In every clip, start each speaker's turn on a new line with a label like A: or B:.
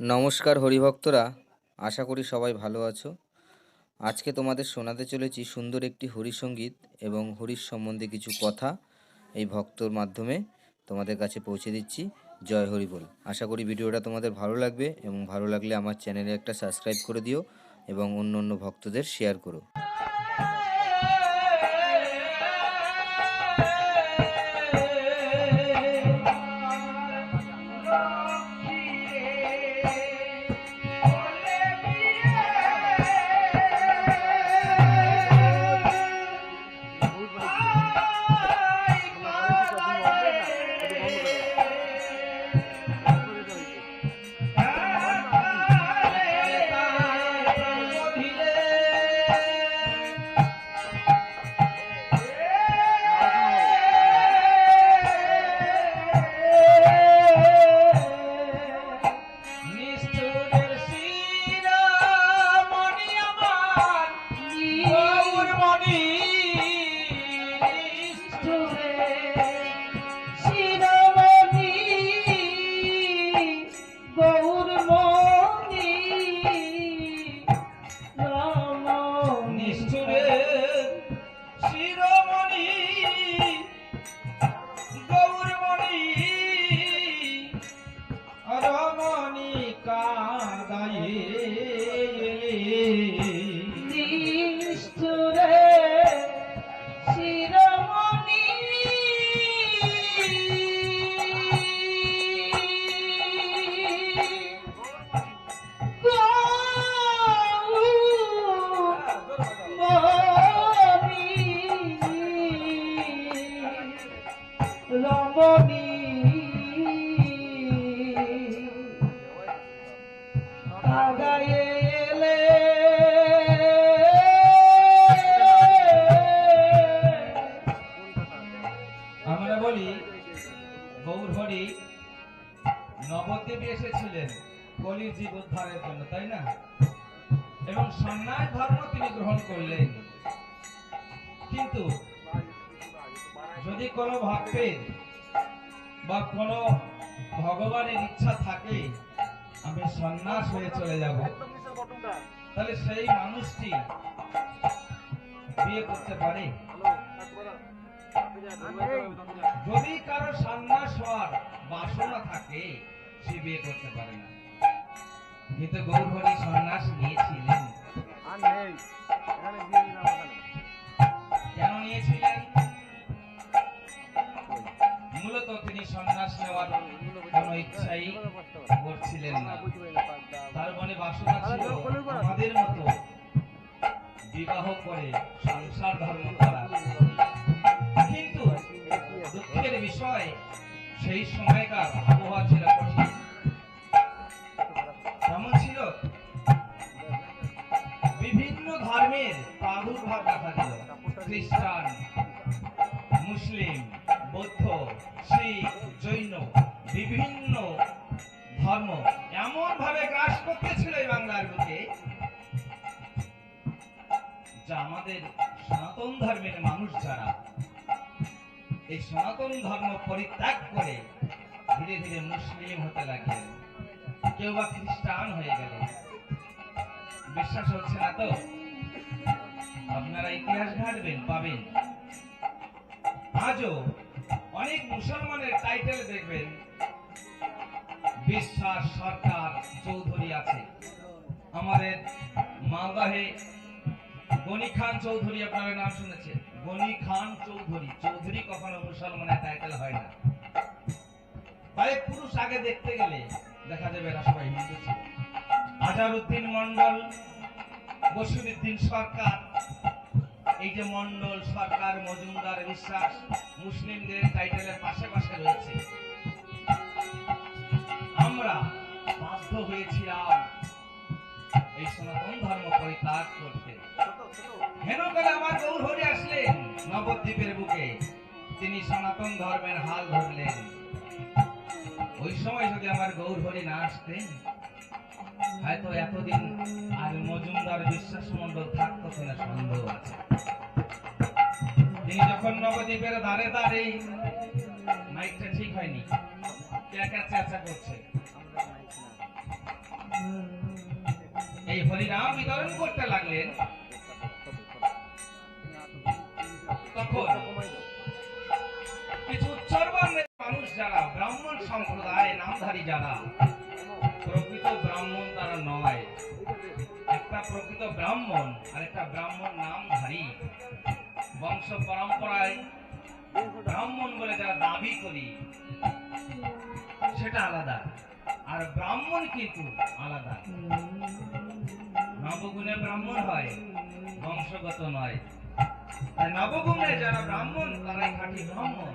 A: নমস্কার হরিভক্তরা, আশা করি সবাই ভালো আছো। আজকে তোমাদের শোনাতে চলেছি সুন্দর একটি হরিসঙ্গীত এবং হরির সম্বন্ধে কিছু কথা এই ভক্তর মাধ্যমে তোমাদের কাছে পৌঁছে দিচ্ছি। জয় হরি বল। আশা করি ভিডিওটা তোমাদের ভালো লাগবে এবং ভালো লাগলে আমার চ্যানেলে একটা সাবস্ক্রাইব করে দিও এবং অন্য অন্য ভক্তদের শেয়ার করো।
B: রমণী আমি সন্ন্যাস হয়ে চলে যাব। তাহলে সেই মানুষটি বিয়ে করতে পারে? যদি কারও সন্ন্যাস হওয়ার বাসনা থাকে, সে বিয়ে করতে পারে না। কিন্তু গৌরহরি সন্ন্যাস নিয়েছিলেন। কেন নিয়েছিলেন? মূলত তিনি সন্ন্যাস নেওয়ার কোন ইচ্ছাই করছিলেন না। তার মনে বাসনা ছিল আমাদের মতো বিবাহ করে সংসার ধর্ম করা। কিন্তু দুঃখের বিষয়, সেই সময়কার আবহাওয়া ছিল কঠিন। কেমন ছিল? বিভিন্ন ধর্মের প্রাদুর্ভাব দেখা দিল। খ্রিস্টান খ্রিস্টান হয়ে গেলেন বিশ্বাস হচ্ছে না তো? আপনারা ইতিহাস ঘাটবেন, পাবেন। আজও অনেক মুসলমানের টাইটেল দেখবেন। বিশ্বাস সরকার চৌধুরী আছে। আমাদের মালদাহে গনি খান চৌধুরী, আপনারা নাম শুনেছেন? গনি খান চৌধুরী। চৌধুরী কখনো মুসলমানের টাইটেল হয় না। পুরুষ আগে দেখতে গেলে দেখা যাবে এরা সবাই হিন্দু ছিল। আজারউদ্দিন মন্ডল বসিরুদ্দিন সরকার, এই যে মন্ডল সরকার, মজুমদার, বিশ্বাস, মুসলিমদের টাইটেলের পাশে পাশে রয়েছে। আমরা বাধ্য হয়েছিলাম এই সনাতন ধর্ম পরিত্যাগ করতে। হেন করে আমার গৌর হরি আসলেন নবদ্বীপের বুকে। তিনি সনাতন ধর্মের হাল ধরলেন। ওই সময় যদি আমার গৌর হরি না আসতেন, হয়তো এতদিন আর মজুমদার বিশ্বাস মন্ডল থাকতো কিনা সন্দেহ আছে। তিনি যখন নবদ্বীপের ধারে ধারে মাইকটা ঠিক হয়নি, কে কে চেঁচা করছে? হরিনাম বিতরণ করতে লাগলেন। তখন কিছু উচ্চর্বর্ণের মানুষ যারা ব্রাহ্মণ সম্প্রদায় নামধারী যারা, প্রকৃত ব্রাহ্মণ তারা নয়। একটা প্রকৃত ব্রাহ্মণ আর একটা ব্রাহ্মণ নামধারী বংশ পরম্পরায় ব্রাহ্মণ বলে যারা দাবি করি, সেটা আলাদা। আর ব্রাহ্মণ কিন্তু আলাদা। নবগুণে ব্রাহ্মণ হয়, বংশগত নয়। আর নবগুণে যারা ব্রাহ্মণ, তারাই খাঁটি ব্রাহ্মণ।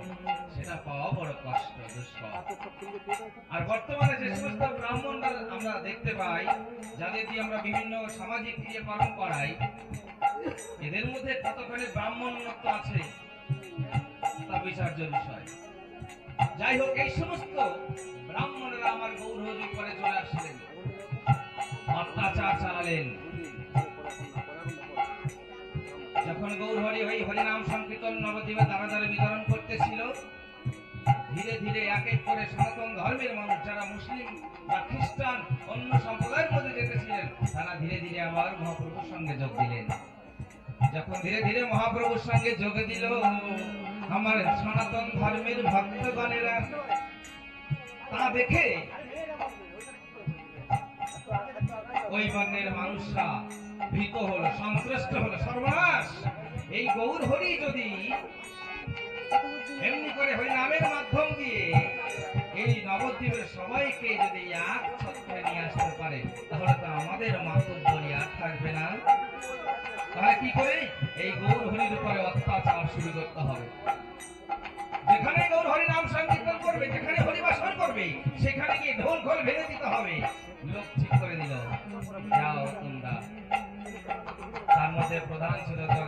B: সেটা পাওয়া বড় কষ্ট, দুষ্কর। আর বর্তমানে যে সমস্ত ব্রাহ্মণরা আমরা দেখতে পাই, যাদের দিয়ে আমরা বিভিন্ন সামাজিক ক্রিয়াকরণ করাই, এদের মধ্যে কতখানি ব্রাহ্মণত্ব আছে তা বিচার্য বিষয়। যাই হোক, এই সমস্ত ব্রাহ্মণরা আমার গৌরহরি করে চলে আসলেন। অত্যাচার চালালেন। যখন গৌরহরি হই হরিনাম সংকীর্তন নবদ্বীপে দ্বারা দ্বারা বিতরণ করতেছিল, ধীরে ধীরে এক এক করে সনাতন ধর্মের মানুষ যারা মুসলিম বা খ্রিস্টান, অন্য সম্প্রদায়ের মধ্যে যেতেছিলেন তারা ধীরে ধীরে আবার মহাপ্রভুর সঙ্গে যোগ দিলেন। যখন ধীরে ধীরে মহাপ্রভুর সঙ্গে যোগ দিল, আমার সনাতন ধর্মের ভক্তগণেরা তা দেখে ওই বর্ণের মানুষরা ভীত হলো সন্ত্রস্ত হলো, সর্বনাশ। এই গৌর হরি যদি এমনি করে হরি নামের মাধ্যম দিয়ে এই নবদ্বীপের সবাইকে যদি এক ছত্রে নিয়ে আসতে পারে, তাহলে তো আমাদের মাতব্বরি আর থাকবে না। তাহলে কি করে? এই গৌর হরির উপরে অত্যাচার শুরু করতে হবে। যেখানে গৌর হরি নাম সংকীর্তন করবে, যেখানে হরিবাসন করবে, সেখানে গিয়ে ঢোল খোল ভেঙে দিতে হবে। মধ্যে প্রধান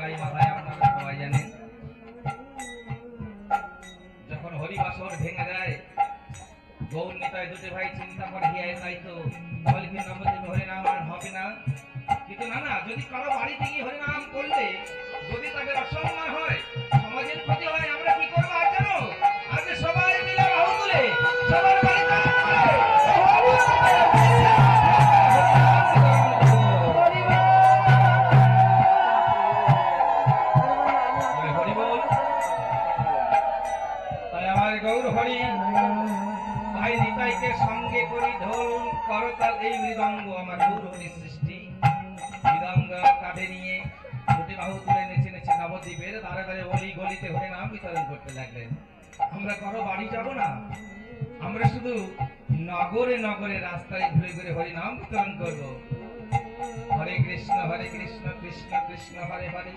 B: কৃষ্ণ কৃষ্ণ হরে হরে।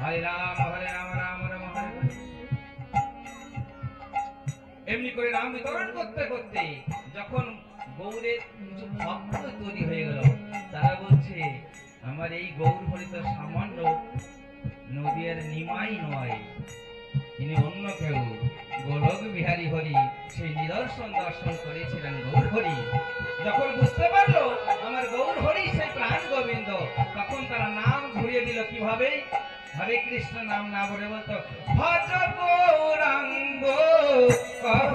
B: হরে রাম হরে রাম রাম রাম, হরে এমনি করে নাম বিতরণ করতে করতে যখন গৌরের ভক্ত তৈরি হয়ে গেল, তারা বলছে, আমার এই গৌর হরি তো সামান্য নদীর নিমাই নয়। তিনি অন্য কেউ। গোলক বিহারী হরি, সেই নিদর্শন দর্শন করেছিলেন গৌর হরি যখন বুঝতে পারল, আমার গৌর হরি সেই প্রাণ গোবিন্দ, তখন তারা নাম কীভাবে হরে কৃষ্ণ নাম না বলে বলতো ভজ গৌরাঙ্গ কহ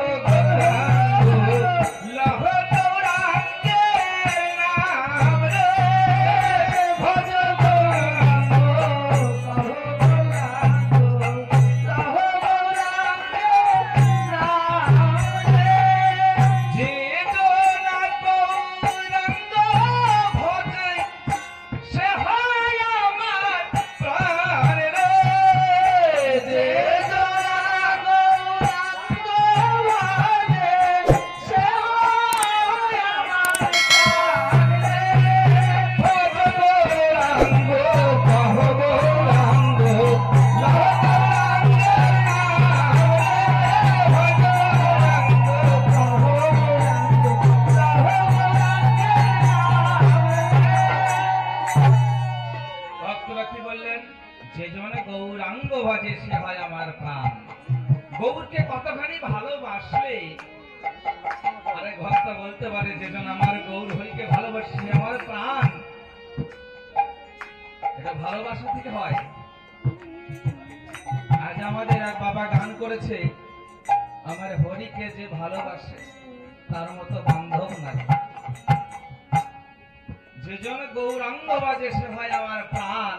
B: গৌরাঙ্গ যে সে ভাই আমার প্রাণ।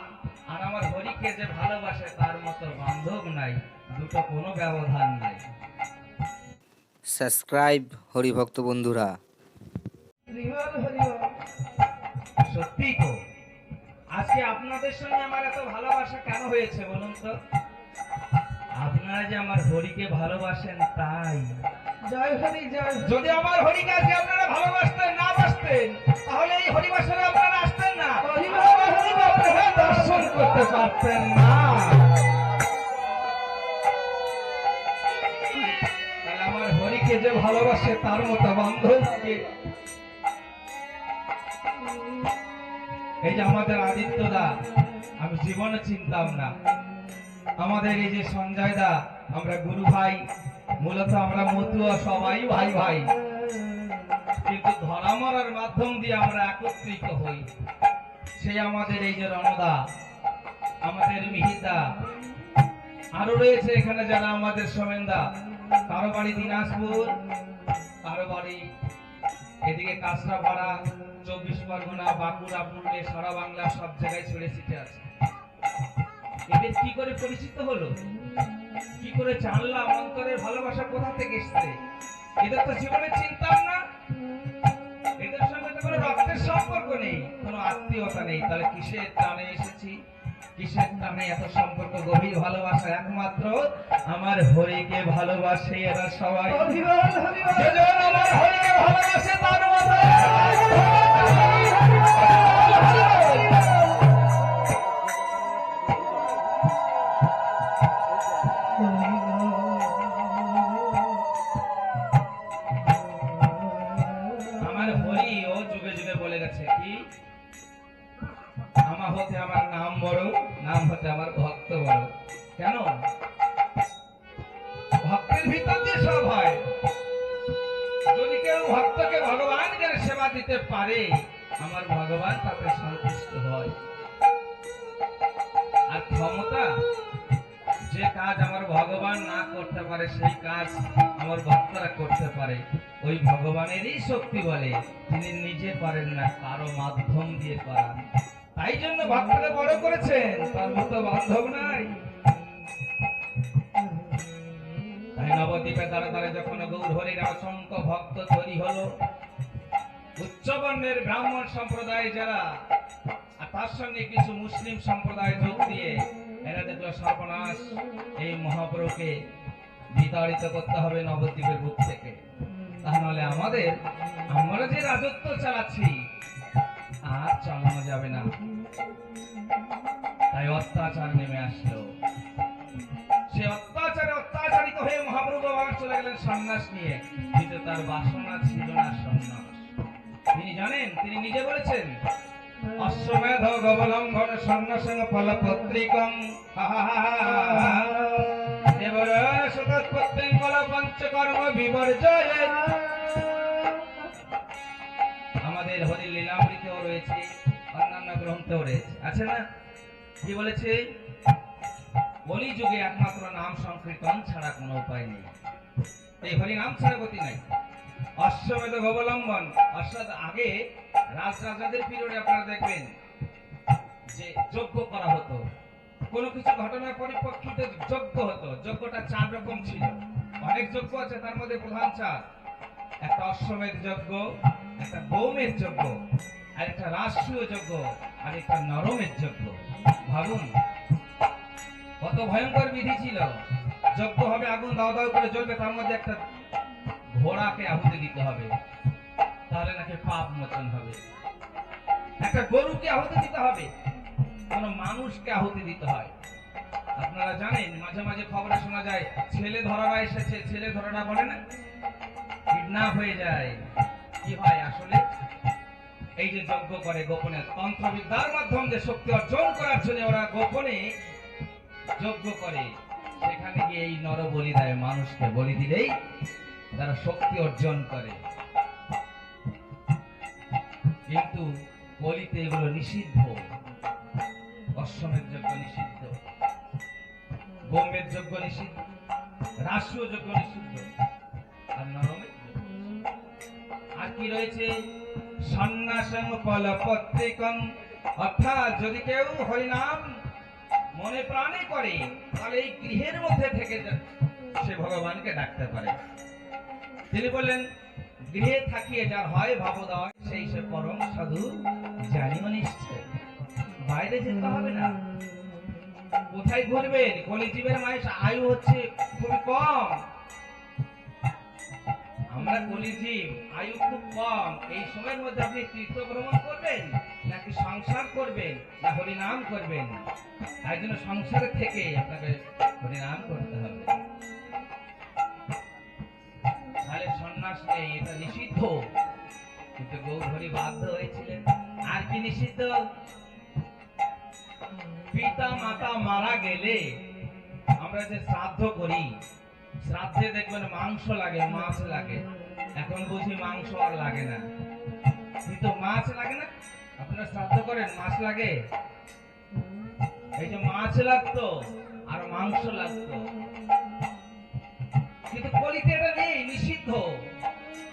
B: আর আমার হরিকে যে ভালোবাসে তার মতো বান্ধব নাই দুটো কোনো ব্যবধান নাই।
A: সাবস্ক্রাইব হরিভক্ত বন্ধুরা।
B: সত্যি তো আজকে আপনাদের সঙ্গে আমার এত ভালোবাসা কেন হয়েছে বলুন তো? আপনারা যে আমার হরিকে ভালোবাসেন তাই।
C: জয় হরি জয়
B: যদি আমার হরিকে আজকে আপনারা ভালোবাসতেন না বাসতেন তাহলে এই হরিবাসনে আপনারা আসতেন না। আপনারা দর্শন করতে পারতেন না। আমার হরিকে যে ভালোবাসে তার মতো বান্ধবকে এই যে আমাদের আদিত্য দা আমি জীবনে চিনতাম না। আমাদের এই যে সঞ্জয় দা আমরা গুরু ভাই, মূলত আমরা মতুয়া সবাই ভাই ভাই। কিন্তু ধরা মরার মাধ্যম দিয়ে আমরা একত্রিত হই। সেই আমাদের এই যে রণদা, আমাদের মিহিতা আরও রয়েছে এখানে যারা আমাদের সোমেনদা। কারও বাড়ি দিনাজপুর, কারও বাড়ি এদিকে কাঁচরাপাড়া, চব্বিশ পরগনা, বাঁকুড়া, পুরুলিয়া, সারা বাংলা সব জায়গায় ছড়ে ছিটে আছে। এদের কি করে পরিচিত হলো? কি করে জানলাম অন্তরের ভালোবাসা কোথা থেকে এসছে? এদের তো জীবনে চিনতাম না। এদের সঙ্গে তো কোনো রক্তের সম্পর্ক নেই। কোনো আত্মীয়তা নেই। তাহলে কিসের টানে এসেছি? কিসের টানে এত সম্পর্ক? গভীর ভালোবাসা একমাত্র আমার হরিকে ভালোবাসে এরা সবাই। আমার হরিকে ভালোবাসে তার মতো। নাম আমার ভক্ত বড় কেন? ভক্তের ভিতর দিয়ে সব হয়। যদি কেউ ভক্তকে ভগবান জ্ঞানে সেবা দিতে পারে, আমার ভগবান তাতে সন্তুষ্ট হয়। আর ক্ষমতা, যে কাজ আমার ভগবান না করতে পারে, সেই কাজ আমার ভক্তরা করতে পারে। ওই ভগবানেরই শক্তি বলে, তিনি নিজে পারেন না, কারও মাধ্যম দিয়ে করান। তাই জন্য ভক্তকে বড় করেছেন, তার মতো বান্ধব নাই। তাই নবদ্বীপে দ্বারা দ্বারা যখন অসংখ্য ভক্ত তৈরি হলো, উচ্চবর্ণের ব্রাহ্মণ সম্প্রদায় যারা, আর তার সঙ্গে কিছু মুসলিম সম্প্রদায় যোগ দিয়ে, এরা দেখল সর্বনাশ এই মহাপ্রভুকে বিতাড়িত করতে হবে নবদ্বীপের বুক থেকে। তাহলে আমাদের, আমরা যে রাজত্ব চালাচ্ছি আর চালানো যাবে না। তাই অত্যাচার নেমে আসলো। সে অত্যাচারে অত্যাচারিত হয়ে মহাপ্রভু আবার চলে গেলেন সন্ন্যাস নিয়ে। কিন্তু তার বাসনা ছিল না সন্ন্যাস। তিনি জানেন, তিনি নিজে বলেছেন, অশ্বমেধ গবলম্বন সন্ন্যাসং ফলপত্রিকং। দেবর সতৎপত্রিং ফল পঞ্চকর্ম বিবর্জয়ে আমাদের হরি লীলামৃতেও রয়েছে, অন্যান্য গ্রন্থেও রয়েছে। আছে না? কি বলেছে? বলি যুগে একমাত্র নাম সংকীর্তন ছাড়া কোনো উপায় নেই। এই হরি নাম ছাড়া গতি নাই। অশ্বমেধ অবলম্বন অর্থাৎ আগে রাজরাজাদের পিরিয়ডে আপনারা দেখবেন যে যজ্ঞ করা হতো। কোনো কিছু ঘটনার পরিপ্রেক্ষিতে যজ্ঞ হতো। যজ্ঞটা চার রকম ছিল। অনেক যজ্ঞ আছে, তার মধ্যে প্রধান চার। একটা অশ্বমেধ যজ্ঞ, একটা গৌমের যজ্ঞ। একটা রাষ্ট্রীয় যজ্ঞ আর একটা নরমের যজ্ঞ। ভাবুন, কত ভয়ঙ্কর বিধি ছিল। যজ্ঞ হবে, আগুন দাও দাও করে জ্বলবে, তার মধ্যে একটা ঘোড়াকে আহুতি দিতে হবে। তাহলে নাকি পাপ মোচন হবে। একটা গরুকে আহুতি দিতে হবে। কোন মানুষকে আহুতি দিতে হয়। আপনারা জানেন, মাঝে মাঝে খবরে শোনা যায়, ছেলে ধরারা এসেছে, ছেলে ধরারা বলে না? কিডন্যাপ হয়ে যায়। কি হয় আসলে? এই যে যজ্ঞ করে গোপনে তন্ত্রবিদ্যার মাধ্যম দিয়ে শক্তি অর্জন করার জন্য ওরা গোপনে যজ্ঞ করে। সেখানে গিয়ে এই নর বলি দেয় মানুষকে বলি দিলেই তারা শক্তি অর্জন করে। কিন্তু বলিতে এগুলো নিষিদ্ধ। অশ্বমের যজ্ঞ নিষিদ্ধ। গোমের যজ্ঞ নিষিদ্ধ। রাষ্ট্রীয় যজ্ঞ নিষিদ্ধ। আর নরমের আর কি রয়েছে? সন্ন্যাসং ফলপত্রিকং। অর্থাৎ যদি কেউ হরিনাম মনে প্রাণে করে, তাহলে এই গৃহের মধ্যে থেকে সে ভগবানকে ডাকতে পারে। তিনি বললেন, গৃহে থাকিয়ে যার হয় ভাবদয়, সেই সে পরম সাধু জানিও নিশ্চয়। বাইরে যেতে হবে না। কোথায় ঘুরবেন? কলিজীবের মায়ের আয়ু হচ্ছে খুবই কম। আমরা কলিজীব আয়ু খুব কম। এই সময়ের মধ্যে আপনি তীর্থ ভ্রমণ করবেন, নাকি সংসার করবেন, না হরিনাম করবেন? তাই জন্য সংসারে থেকে আপনাকে হরিনাম করতে হবে। তাহলে সন্ন্যাস নেই, এটা নিষিদ্ধ। কিন্তু গৌরহরি বাধ্য হয়েছিলেন। আর কি নিষিদ্ধ? পিতা মাতা মারা গেলে আমরা যে শ্রাদ্ধ করি শ্রাদ্ধে দেখবেন মাংস লাগে, মাছ লাগে। এখন বুঝি মাংস আর লাগে না। কিন্তু মাছ লাগে না? আপনারা শ্রাদ্ধ করেন, মাছ লাগে? এই যে মাছ লাগতো আর মাংস লাগতো। কিন্তু কলিতে এটা নেই, নিষিদ্ধ।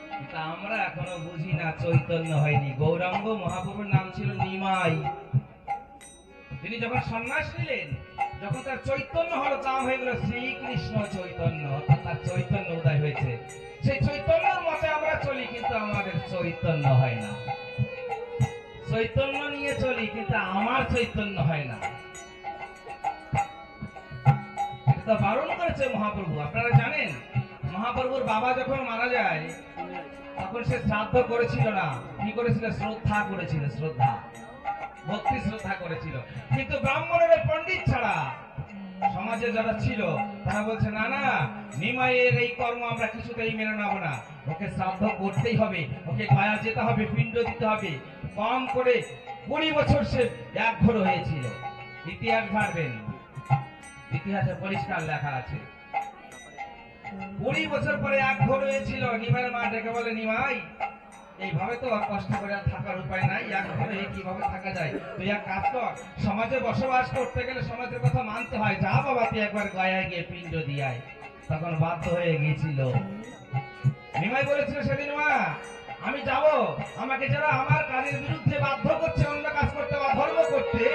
B: কিন্তু আমরা এখনও বুঝি না, চৈতন্য হয়নি। গৌরাঙ্গ মহাপ্রভুর নাম ছিল নিমাই। তিনি যখন সন্ন্যাস নিলেন যখন তার চৈতন্য হলো তা হয়ে গেল শ্রীকৃষ্ণ চৈতন্য, অর্থাৎ তার চৈতন্য উদয় হয়েছে। সেই চৈতন্যের মতে আমরা চলি, কিন্তু আমাদের চৈতন্য হয় না। চৈতন্য নিয়ে চলি, কিন্তু আমার চৈতন্য হয় না। এটা বারণ করেছে মহাপ্রভু, আপনারা জানেন? মহাপ্রভুর বাবা যখন মারা যায়, তখন সে শ্রাদ্ধ করেছিল না। কি করেছিল? শ্রদ্ধা করেছিল, শ্রদ্ধা। ভক্তি শ্রদ্ধা করেছিল। কিন্তু ব্রাহ্মণের পণ্ডিত ছাড়া সমাজে যারা ছিল, তারা বলছে, না না, নিমাইয়ের এই কর্ম আমরা কিছুতেই মেনে নেব না। ওকে শ্রাদ্ধ করতেই হবে, ওকে গায়া যেতে হবে, পিণ্ড দিতে হবে। কম করে কুড়ি বছর সে এক ঘর হয়েছিল। ইতিহাস ঘাটবেন ইতিহাসে পরিষ্কার লেখা আছে। কুড়ি বছর পরে এক ঘর হয়েছিল, নিমাইয়ের মা ডেকে বলে, নিমাই এইভাবে তো কষ্ট করে থাকার উপায় নাই, এক ঘরে কীভাবে থাকা যায়? তুই এক কাজ কর, সমাজে বসবাস করতে গেলে সমাজের কথা মানতে হয়, যা বাবা তুই একবার গয়ায় গিয়ে পিণ্ড দিয়ায় তখন বাধ্য হয়ে গিয়েছিল। নিমাই বলেছিল সেদিন, মা, আমি যাব। আমাকে যারা আমার কাজের বিরুদ্ধে বাধ্য করছে, অন্য কাজ করতে বা ধর্ম করতে,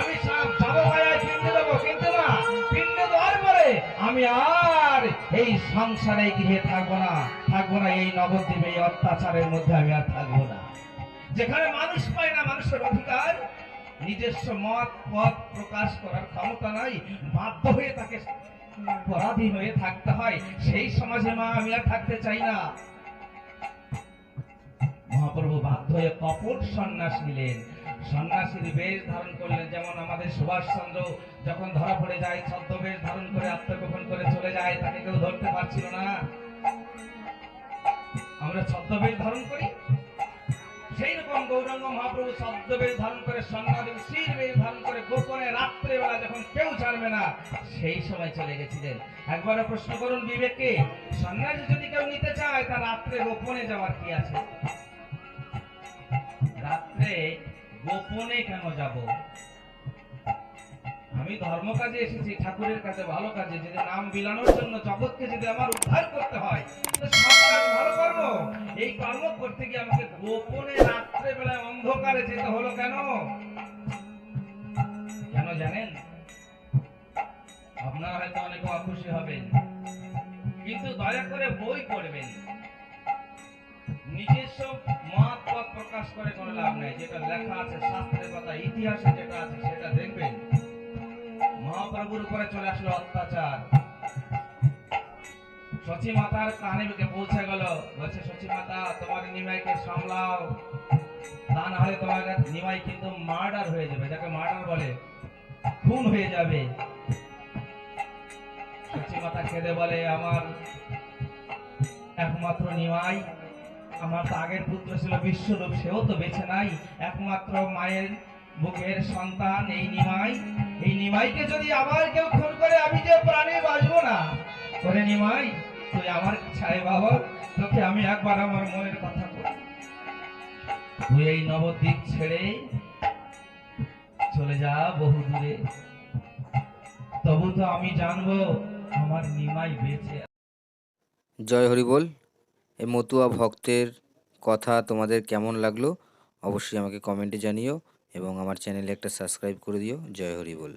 B: আমি সব যাব গয়ায় পিণ্ড দেবো। কিন্তু মা, পিণ্ড দেওয়ার পরে আমি আর এই সংসারে গৃহে থাকব না থাকব না এই নবদ্বীপে, এই অত্যাচারের মধ্যে আমি আর থাকব না। যেখানে মানুষ পায় না মানুষের অধিকার, নিজস্ব মত, পথ প্রকাশ করার ক্ষমতা নাই, বাধ্য হয়ে তাকে পরাধীন হয়ে থাকতে হয়, সেই সমাজে মা, আমি আর থাকতে চাই না। মহাপ্রভু বাধ্য হয়ে কপট সন্ন্যাস নিলেন। সন্ন্যাসীর বেশ ধারণ করলেন। যেমন আমাদের সুভাষচন্দ্র যখন ধরা পড়ে যায়, ছদ্মবেশ ধারণ করে আত্মগোপন করে চলে যায়, তাকে কেউ ধরতে পারছিল না। আমরা ছদ্মবেশ ধারণ করি? সেই গৌরাঙ্গ মহাপ্রভু ছদ্মবেশ ধারণ করে বেশ ধারণ করে গোপনে রাত্রে বেলা যখন কেউ জানবে না, সেই সময় চলে গেছিলেন। একবার প্রশ্ন করুন বিবেককে, সন্ন্যাসী যদি কেউ নিতে চায় তা রাত্রে গোপনে যাওয়ার কি আছে? রাত্রে গোপনে কেন যাব? আমি ধর্ম কাজে এসেছি, ঠাকুরের কাছে ভালো কাজে। যদি নাম বিলানোর জন্য জগৎকে যদি আমার উদ্ধার করতে হয় এই কর্ম করতে গিয়ে আমাকে গোপনে রাত্রে বেলায় অন্ধকারে যেতে হলো কেন? কেন জানেন? আপনারা হয়তো অনেকে অখুশি হবেন, কিন্তু দয়া করে বই পড়বেন। প্রকাশ করে কোনো লাভ নেই। যেটা লেখা আছে, শাস্ত্রের কথা, ইতিহাসে যেটা আছে, সেটা দেখবেন। মহাপ্রভুর উপরে চলে আসলো অত্যাচার। সচি মাতার কানে বুকে পৌঁছে গেল। বলছে সচি মাতা, তোমার নিমাইকে সামলাও। তা না হলে তোমার নিমাই কিন্তু মার্ডার হয়ে যাবে। যাকে মার্ডার বলে, খুন হয়ে যাবে। সচি মাতা খেদে বলে, আমার একমাত্র নিমাই আমার তো আগের পুত্র ছিল বিশ্বরূপ, সেও তো বেঁচে নাই। একমাত্র মায়ের বুকের সন্তান, এই নিমাই। এই নিমাইকে যদি আবার কেউ খুন করে, আমি যে প্রাণে বাঁচবো না? করে নিমাই, তুই আমার ছায় বাবা, তোকে আমি একবার আমার মনের কথা বলি। তুই এই নবদ্বীপ ছেড়ে চলে যা বহু দূরে। তবু তো আমি জানব, আমার নিমাই বেঁচে
A: জয় হরি বল। এ মতুয়া ভক্তের
D: কথা তোমাদের কেমন লাগল? অবশ্যই আমাকে কমেন্টে জানিও এবং আমার চ্যানেলে একটা সাবস্ক্রাইব করে দিও। জয় হরি বল